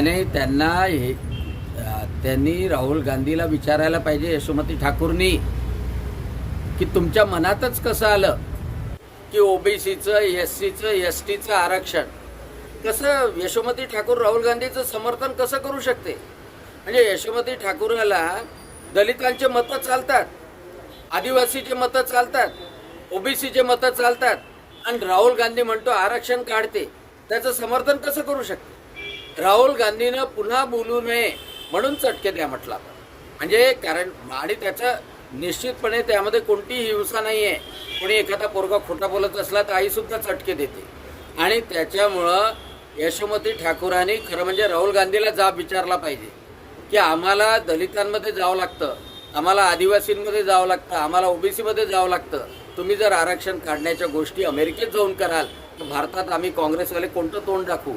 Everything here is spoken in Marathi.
नाही नाही त्यांना हे त्यांनी राहुल गांधीला विचारायला पाहिजे यशोमती ठाकूरनी की तुमच्या मनातच कसं आलं की ओबीसीचं एस सीचं एस टीचं आरक्षण? कसं यशोमती ठाकूर राहुल गांधीचं समर्थन कसं करू शकते? म्हणजे यशोमती ठाकूरला दलितांचे मतं चालतात आदिवासीचे मतं चालतात ओबीसीचे मतं चालतात आणि राहुल गांधी म्हणतो आरक्षण काढते. त्याचं समर्थन कसं करू शकते? राहुल गांधीनं पुन्हा बोलू नये म्हणून चटके द्या म्हटलं आपण. म्हणजे कारण आणि त्याचं निश्चितपणे त्यामध्ये कोणतीही हिंसा नाही आहे कोणी एखादा पोरगा खोटा बोलत असला तर आईसुद्धा चटके देते. आणि त्याच्यामुळं यशोमती ठाकूरांनी खरं म्हणजे राहुल गांधीला जाब विचारला पाहिजे. की आम्हाला दलितांमध्ये जावं लागतं आम्हाला आदिवासींमध्ये जावं लागतं आम्हाला ओबीसीमध्ये जावं लागतं. तुम्ही जर आरक्षण काढण्याच्या गोष्टी अमेरिकेत जाऊन कराल तर भारतात आम्ही काँग्रेसवाले कोणतं तोंड दाखवू?